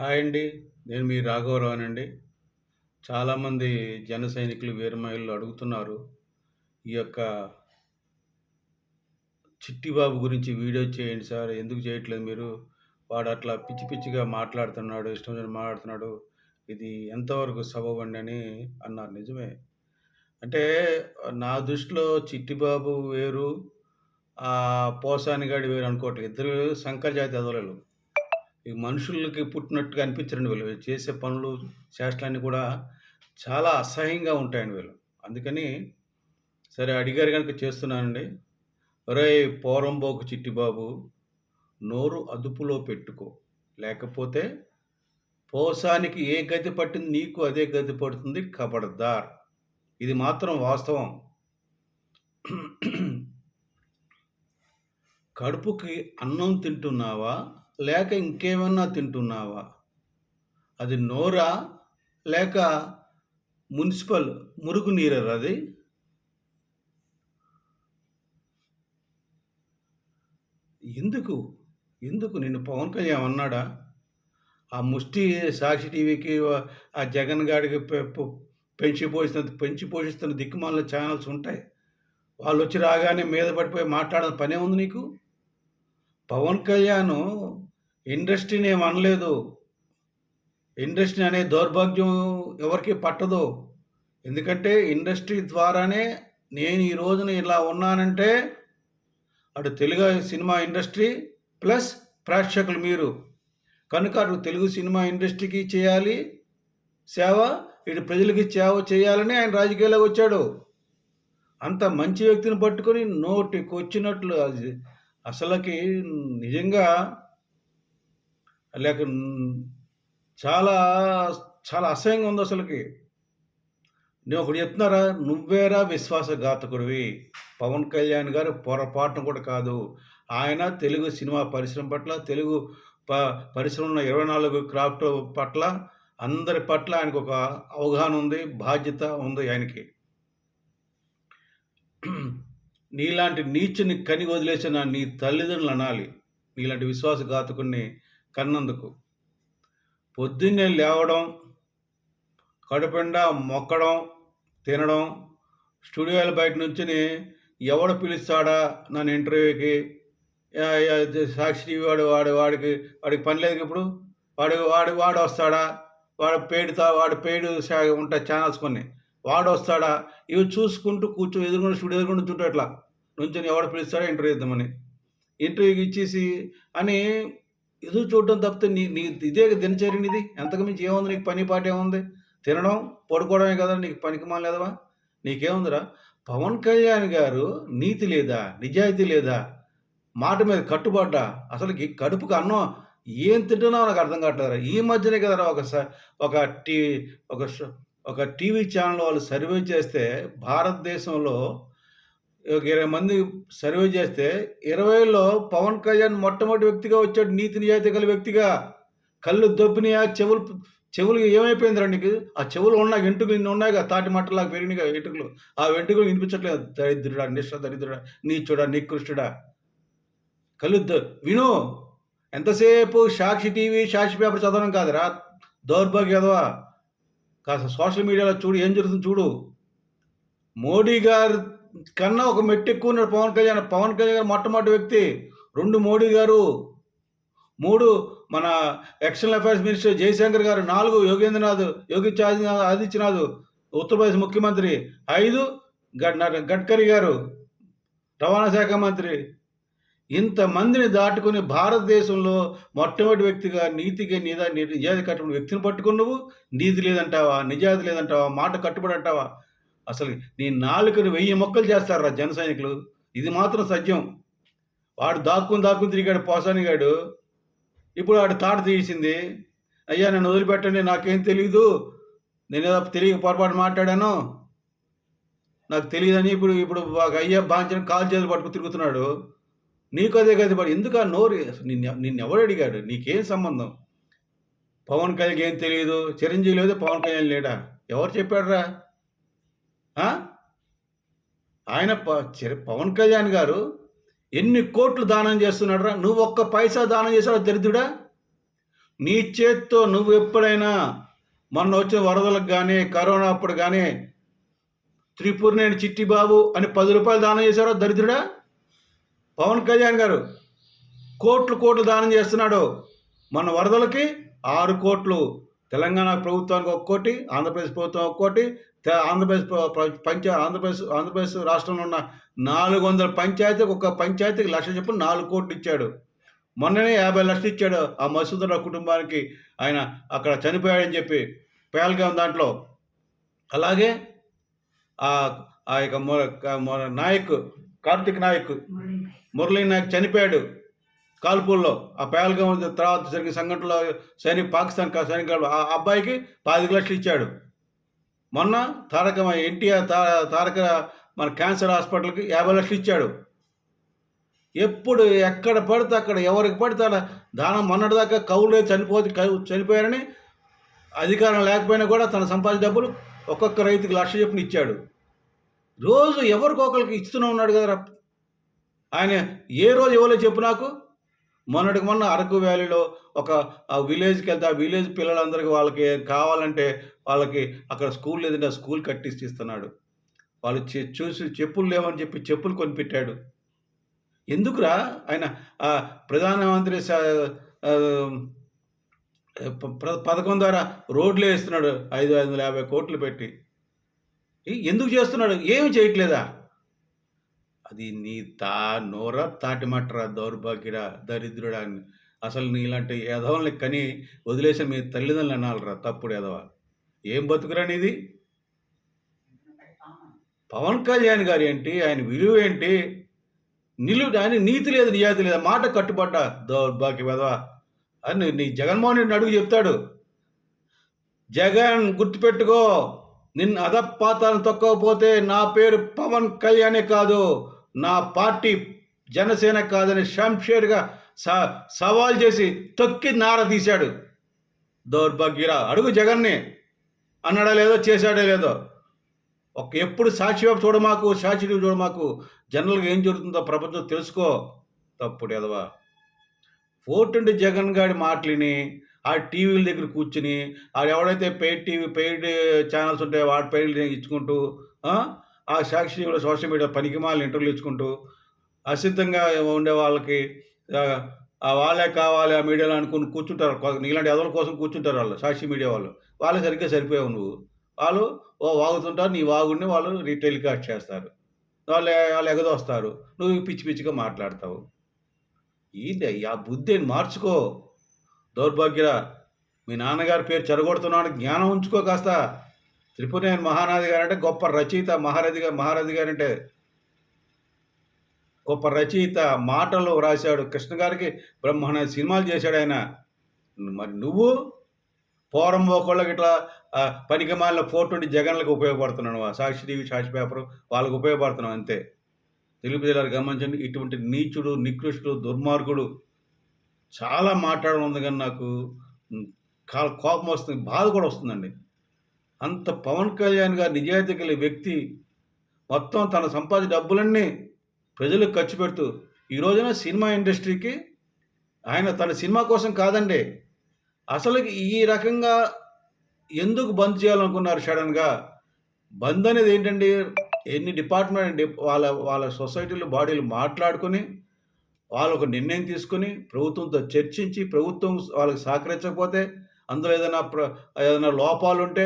Hi అండి. నేను మీ రాఘవరావునండి. చాలామంది జన సైనికులు, వీరమహిళలు అడుగుతున్నారు. ఈ యొక్క చిట్టి బాబు గురించి వీడియో చేయండి సార్. ఎందుకు చేయట్లేదు మీరు? వాడు అట్లా పిచ్చి పిచ్చిగా మాట్లాడుతున్నాడు. ఇష్టం వచ్చినట్టు మాట్లాడుతున్నాడు. ఇది ఎంతవరకు సబబండి అని అన్నారు. నిజమే. అంటే నా దృష్టిలో చిట్టి బాబు వేరు, ఆ పోసాని వేరు అనుకోవట్లేదు. ఇద్దరు సంకర జాతి ఎదవలు. ఈ మనుషులకి పుట్టినట్టుగా అనిపించరండి వీళ్ళు. చేసే పనులు, చేష్టలన్నీ కూడా చాలా అసహ్యంగా ఉంటాయండి వీళ్ళు. అందుకని సరే అడిగారు కనుక చేస్తున్నానండి. ఒరేయ్! పోరంబోకు చిట్టి బాబు, నోరు అదుపులో పెట్టుకో. లేకపోతే పోసానికి ఏ గతి పట్టింది నీకు అదే గతి పడుతుంది కబడదార్ ఇది మాత్రం వాస్తవం. కడుపుకి అన్నం తింటున్నావా? లేక ఇంకేమన్నా తింటున్నావా? అది నోరా? లేక మున్సిపల్ మురుగు నీరేరా అది? ఎందుకు? ఎందుకు నిన్ను పవన్ కళ్యాణ్ అన్నాడా ఆ ముష్టి సాక్షి టీవీకి ఆ జగన్ గాడికి పె పెంచి పోషిస్తున్న పెంచి పోషిస్తున్న దిక్కుమాల ఛానల్స్ ఉంటాయి. వాళ్ళు వచ్చి రాగానే మీద పడిపోయి మాట్లాడే పనే ఉంది నీకు? పవన్ కళ్యాణ్ ఇండస్ట్రీని ఏం అనలేదు. ఇండస్ట్రీ అనే దౌర్భాగ్యం ఎవరికి పట్టదు. ఎందుకంటే ఇండస్ట్రీ ద్వారానే నేను ఈ రోజున ఇలా ఉన్నానంటే అటు తెలుగు సినిమా ఇండస్ట్రీ ప్లస్ ప్రేక్షకులు మీరు. కనుక అటు తెలుగు సినిమా ఇండస్ట్రీకి చేయాలి సేవ. ఇటు ప్రజలకి సేవ చేయాలని ఆయన రాజకీయాల్లోకి వచ్చాడు. అంత మంచి వ్యక్తిని పట్టుకొని నోటికొచ్చినట్లు అది అసలకి నిజంగా లేక చాలా చాలా అసహ్యంగా ఉంది అసలుకి నేను ఒకటి చెప్తున్నారా? నువ్వేరా విశ్వాసఘాతకుడివి. పవన్ కళ్యాణ్ గారు పొరపాటును కూడా కాదు. ఆయన తెలుగు సినిమా పరిశ్రమ పట్ల, తెలుగు ప పరిశ్రమ ఉన్న 24 క్రాఫ్ట్ పట్ల, అందరి పట్ల ఆయనకొక అవగాహన ఉంది. బాధ్యత ఉంది ఆయనకి. నీలాంటి నీచుని కని వదిలేసిన నీ తల్లిదండ్రులు అనాలి. నీలాంటి విశ్వాసఘాతకుడిని కన్నందుకు. పొద్దున్నే లేవడం, కడుపుండా మొక్కడం, తినడం, స్టూడియోల బయట నుంచొని ఎవడు పిలుస్తాడా నన్ను ఇంటర్వ్యూకి? సాక్షి వాడు వాడు వాడికి వాడికి పని లేదు ఇప్పుడు. వాడు వాడు వాడొస్తాడా? వాడు పేడుతా వాడు పేడు ఉంటాయి ఛానల్స్ కొన్ని. వాడు వస్తాడా ఇవి చూసుకుంటూ కూర్చో ఎదుర్కొని స్టూడియో ఎదుర్కొని నుంచుంటావు ఇట్లా. నుంచొని ఎవడు పిలుస్తాడో ఇంటర్వ్యూ ఇద్దామని. ఇంటర్వ్యూకి ఇచ్చేసి అని ఎదురు చూడడం తప్పితే నీ నీ ఇదే దినచర్య నీది. అంతకు మించి ఏముంది నీకు పని పాట ఏముంది? తినడం, పడుకోవడమే కదా నీకు పనికి ఎదవ. నీకేముందిరా? పవన్ కళ్యాణ్ గారు నీతి లేదా? నిజాయితీ లేదా? మాట మీద కట్టుబడ్డా? అసలుకి కడుపుకి అన్నం ఏం తింటున్నావు నాకు అర్థం కావట్లేదురా. ఈ మధ్యనే కదరా ఒక స ఒక టీ ఒక ఒక టీవీ ఛానల్ వాళ్ళు సర్వే చేస్తే భారతదేశంలో ఒక 20 మంది సర్వే చేస్తే 20లో పవన్ కళ్యాణ్ మొట్టమొదటి వ్యక్తిగా వచ్చాడు. నీతి నిజాయితీ గల వ్యక్తిగా. కళ్ళు దొబ్బినాయా? చెవులు చెవులు ఏమైపోయింది నీకు? ఆ చెవులు ఉన్నాయి వెంట్రుకలు ఇన్ని ఉన్నాయిగా తాటి మట్టలాగా పెరిగినాయిగా వెంట్రుకలు. ఆ వెంట్రుకలు వినిపించట్లేదు. దరిద్రుడా! నిష్ఠ దరిద్రుడా! నీచుడా! నికృష్టుడా! కళ్ళు విను. ఎంతసేపు సాక్షి టీవీ, సాక్షి పేపర్ చదవడం కాదురా! దౌర్భాగ్య కాస్త సోషల్ మీడియాలో చూడు ఏం జరుగుతుంది చూడు. మోడీ గారు కన్నా ఒక మెట్టు ఎక్కువ ఉన్నాడు పవన్ కళ్యాణ్. పవన్ కళ్యాణ్ గారు మొట్టమొదటి వ్యక్తి. రెండు మోడీ గారు. మూడు మన ఎక్స్టర్నల్ అఫైర్స్ మినిస్టర్ జయశంకర్ గారు. నాలుగు యోగేంద్రనాథ్ యోగి ఆదిత్యనాథ్ ఉత్తరప్రదేశ్ ముఖ్యమంత్రి. ఐదు గడ్ గడ్కరీ గారు. రవాణా శాఖ మంత్రి. ఇంతమందిని దాటుకుని భారతదేశంలో మొట్టమొదటి వ్యక్తిగా నీతికి నిజాది నిజాయితీ వ్యక్తిని పట్టుకున్నావు నువ్వు నీతి లేదంటావా? నిజాయితీ లేదంటావా? మాట కట్టుబడి అంటావా? అసలు నీ నాలుకను 1000 ముక్కలు చేస్తారురా జన సైనికులు. ఇది మాత్రం సత్యం. వాడు దాక్కుని దాక్కుని తిరిగాడు పోసానిగాడు ఇప్పుడు వాడు తాట తీసింది. అయ్యా నన్ను వదిలిపెట్టండి నాకేం తెలీదు. నేనేదో తెలియక పొరపాటు మాట్లాడాను. నాకు తెలియదని ఇప్పుడు ఇప్పుడు అయ్యా బాంచని కాల్ చేతులు పట్టుకు తిరుగుతున్నాడు. నీకు అదే కదా పడి ఎందుకు ఆ నోరు నిన్ను నిన్నెవడు అడిగాడు? నీకేం సంబంధం? పవన్ కళ్యాణ్‌కి ఏం తెలియదు చిరంజీవి లేదు పవన్ కళ్యాణ్ లేడా? ఎవరు చెప్పాడురా? ఆయన ప పవన్ కళ్యాణ్ గారు ఎన్ని కోట్లు దానం చేస్తున్నాడురా? నువ్వు ఒక్క పైసా దానం చేసావా దరిద్రుడా? నీ చేత్తో నువ్వు ఎప్పుడైనా మొన్న వచ్చిన వరదలకు కానీ కరోనా అప్పుడు కానీ త్రిపురనేని చిట్టిబాబు అని పది రూపాయలు దానం చేశారో దరిద్రుడా పవన్ కళ్యాణ్ గారు కోట్లు కోట్లు దానం చేస్తున్నాడు మన వరదలకి ఆరు కోట్లు తెలంగాణ ప్రభుత్వానికి ఒక్కోటి ఆంధ్రప్రదేశ్ ప్రభుత్వం ఒక్కోటి ఆంధ్రప్రదేశ్ పంచా ఆంధ్రప్రదేశ్ ఆంధ్రప్రదేశ్ రాష్ట్రంలో ఉన్న నాలుగు వందల పంచాయతీకి ఒక పంచాయతీకి లక్ష చెప్పు నాలుగు కోట్లు ఇచ్చాడు. మొన్ననే యాభై లక్షలు ఇచ్చాడు ఆ మసూదరావు కుటుంబానికి ఆయన అక్కడ చనిపోయాడని చెప్పి పేల్గాం దాంట్లో. అలాగే ఆ ఆ యొక్క మొ- నాయక్ కార్తిక్ నాయక్ మురళీ నాయక్ చనిపోయాడు కాల్పూల్లో. ఆ పేల్గాం తర్వాత జరిగిన సంఘటనలో సైనిక పాకిస్తాన్ కా- సైనికులు ఆ అబ్బాయికి పాతిక లక్షలు ఇచ్చాడు. మొన్న తారక ఎన్టీఆర్ తా తారక మన క్యాన్సర్ హాస్పిటల్కి యాభై లక్షలు ఇచ్చాడు. ఎప్పుడు ఎక్కడ పడితే అక్కడ ఎవరికి పడితే అలా దానం మొన్నటిదాకా కౌలే చనిపోతే కౌ- చనిపోయారని అధికారం లేకపోయినా కూడా తన సంపాదించిన డబ్బులు ఒక్కొక్క రైతుకి లక్ష చెప్పిన ఇచ్చాడు. రోజు ఎవరికొకరికి ఇస్తూనే ఉన్నాడు కదా ఆయన ఏ రోజు ఇవ్వలేదు చెప్పు నాకు? మొన్నటికి మొన్న అరకు వ్యాలీలో ఒక ఆ విలేజ్కి వెళ్తే ఆ విలేజ్ పిల్లలందరికీ వాళ్ళకి కావాలంటే వాళ్ళకి అక్కడ స్కూల్ లేదంటే ఆ స్కూల్ కట్టించి ఇస్తున్నాడు. వాళ్ళు చె- చూసి చెప్పులు లేవని చెప్పి చెప్పులు కొనిపెట్టాడు. ఎందుకురా ఆయన ప్రధానమంత్రి ప్ర- పథకం ద్వారా రోడ్లు వేస్తున్నాడు ఐదు ఐదు వందల యాభై కోట్లు పెట్టి. ఎందుకు చేస్తున్నాడు? ఏమి చేయట్లేదా? అది నీ తా నోర తాటిమట్రా దౌర్భాగ్యరా దరిద్రుడా అని. అసలు నీలాంటి యధవల్ని కని వదిలేసే మీ తల్లిదండ్రులు అనాలరా తప్పుడు యధవ ఏం బతుకురా నీది? పవన్ కళ్యాణ్ గారు ఏంటి? ఆయన విలువ ఏంటి? నిలువు ఆయన నీతి లేదు నియాతి లేదు మాట కట్టుబడ్డా దౌర్భాగ్య యధవ అని నీ జగన్మోహన్ రెడ్డి అడుగు చెప్తాడు. జగన్ గుర్తుపెట్టుకో నిన్ను అధపాతాలను తొక్కకపోతే నా పేరు పవన్ కళ్యాణే కాదు. నా పార్టీ జనసేన కాదని షంషేర్గా స సవాల్ చేసి తొక్కి నార తీశాడు. దౌర్భాగ్యరా అడుగు జగన్ని. అన్నాడా లేదో చేశాడో లేదో. ఒక ఎప్పుడు సాక్షి వైపు చూడమాకు సాక్షి చూడమాకు జనరల్గా ఏం జరుగుతుందో ప్రపంచం తెలుసుకో. తప్పుడు ఎదవా. ఫోర్టుండి జగన్ గారి మాటలిని ఆ టీవీల దగ్గర కూర్చుని ఆడెవడైతే ఎవడైతే పెయిడ్ టీవీ పెయిడ్ ఛానల్స్ ఉంటాయో వాటి పెయిడ్ ఇచ్చుకుంటూ ఆ, సాక్షిని సాక్షి సోషల్ మీడియా పనికిమాలిన ఇంటర్వ్యూలు ఇచ్చుకుంటూ అసిద్ధంగా ఉండే వాళ్ళకి వాళ్ళే కావాలి ఆ మీడియాలో అనుకుని కూర్చుంటారు. కొ- నీలాంటి ఎదల కోసం కూర్చుంటారు వాళ్ళు సాక్షి మీడియా వాళ్ళు. వాళ్ళే సరిగ్గా సరిపోయావు నువ్వు. వాళ్ళు ఓ వాగుతుంటారు నీ వాగుడిని వాళ్ళు రీటెలికాస్ట్ చేస్తారు. వాళ్ళు వాళ్ళు ఎగదోస్తారు. నువ్వు పిచ్చి పిచ్చిగా మాట్లాడతావు. ఏంటి ఆ బుద్ధి మార్చుకో. దౌర్భాగ్యరా మీ నాన్నగారి పేరు చెరగొడుతున్నాడు జ్ఞానం ఉంచుకో కాస్త. త్రిపురనేని మహానాది గారు అంటే గొప్ప రచయిత మహారథి గారు మహారథి గారు అంటే గొప్ప రచయిత మాటలు రాశాడు. కృష్ణ గారికి బ్రహ్మాండ సినిమాలు చేశాడు ఆయన. మరి నువ్వు పోరం పోకోళ్ళకి ఇట్లా ఆ, పనికి మాలిన ఫోర్ ట్వంటీ జగన్లకు ఉపయోగపడుతున్నాను ఆ సాక్షి టీవీ సాక్షి పేపర్ వాళ్ళకు ఉపయోగపడుతున్నావు? అంతే. తెలుగు ప్రజలు గమనించండి ఇటువంటి నీచుడు నికృష్టుడు దుర్మార్గుడు చాలా మాట్లాడడం ఉంది కానీ నాకు ఉమ్, కోపం వస్తుంది బాధ కూడా వస్తుందండి. అంత పవన్ కళ్యాణ్ గారు నిజాయితీ గల వ్యక్తి మొత్తం తన సంపాదించిన డబ్బులన్నీ ప్రజలకు ఖర్చు పెడుతూ ఈ రోజున సినిమా ఇండస్ట్రీకి ఆయన తన సినిమా కోసం కాదండి. అసలు ఈ రకంగా ఎందుకు బంద్ చేయాలనుకున్నారు సడన్గా బంద్ అనేది ఏంటండి? ఎన్ని డిపార్ట్మెంట్ వాళ్ళ వాళ్ళ సొసైటీలు బాడీలు మాట్లాడుకొని వాళ్ళు ఒక నిర్ణయం తీసుకొని ప్రభుత్వంతో చర్చించి ప్రభుత్వం వాళ్ళకి సహకరించకపోతే అందులో ఏదైనా ప్ర ఏదైనా లోపాలు ఉంటే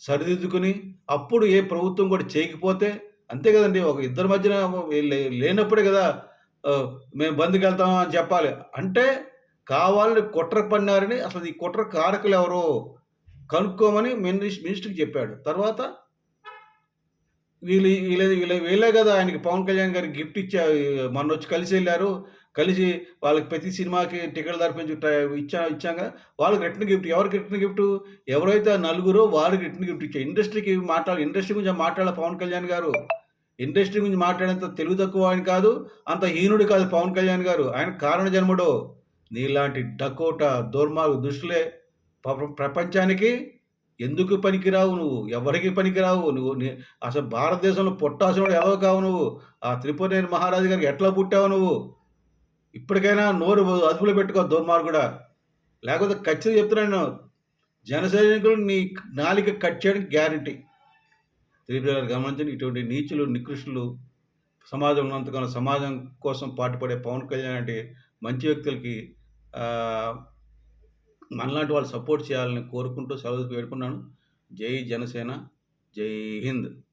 సరిదిద్దుకుని అప్పుడు ఏ ప్రభుత్వం కూడా చేయకపోతే అంతే కదండి ఒక ఇద్దరి మధ్యన లేనప్పుడే కదా మేము బంద్కి వెళ్తామా అని చెప్పాలి. అంటే కావాలని కుట్ర పన్నారని అసలు ఈ కుట్ర కారకులు ఎవరో కనుక్కోమని మినిస్ మినిస్టర్కి చెప్పాడు. తర్వాత వీళ్ళు వీళ్ళే వీళ్ళే వీళ్ళే కదా ఆయనకి పవన్ కళ్యాణ్ గారికి గిఫ్ట్ ఇచ్చా మొన్న వచ్చి కలిసి వెళ్ళారు. కలిసి వాళ్ళకి ప్రతి సినిమాకి టికెట్ ధరపించి ఇచ్చా ఇచ్చాక వాళ్ళకి రిటర్న్ గిఫ్ట్ ఎవరికి రిటర్న్ గిఫ్ట్ ఎవరైతే నలుగురో వాళ్ళకి రిటర్న్ గిఫ్ట్ ఇచ్చారు. ఇండస్ట్రీకి మాట్లాడాలి ఇండస్ట్రీ గురించి మాట్లాడాలి పవన్ కళ్యాణ్ గారు. ఇండస్ట్రీ గురించి మాట్లాడేంత తెలుగు తక్కువ ఆయన కాదు. అంత హీనుడు కాదు పవన్ కళ్యాణ్ గారు. ఆయన కారణ జన్ముడు. నీలాంటి డకోట దుర్మార్గు దుష్టులే ప్రపంచానికి ఎందుకు పనికిరావు నువ్వు? ఎవరికి పనికిరావు? నువ్వు అసలు భారతదేశంలో పుట్టాల్సిన ఎవరు కావు నువ్వు? ఆ త్రిపురనేని మహారాజు గారికి ఎట్లా పుట్టావు నువ్వు? ఇప్పటికైనా నోరు అదుపులో పెట్టుకో దుర్మార్గుడా లేకపోతే ఖచ్చితంగా చెప్తున్నాను జన సైనికులు నీ నాలిక కట్ చేయడానికి గ్యారంటీ. త్రిపురాలు గమనించండి ఇటువంటి నీచులు నికృష్టులు సమాజం ఉన్నంతకాలం సమాజం కోసం పాటుపడే పవన్ కళ్యాణ్ అంటే మంచి వ్యక్తులకి మనలాంటి వాళ్ళు సపోర్ట్ చేయాలని కోరుకుంటూ సెలవు వేడుకున్నాను జై జనసేన జై హింద్.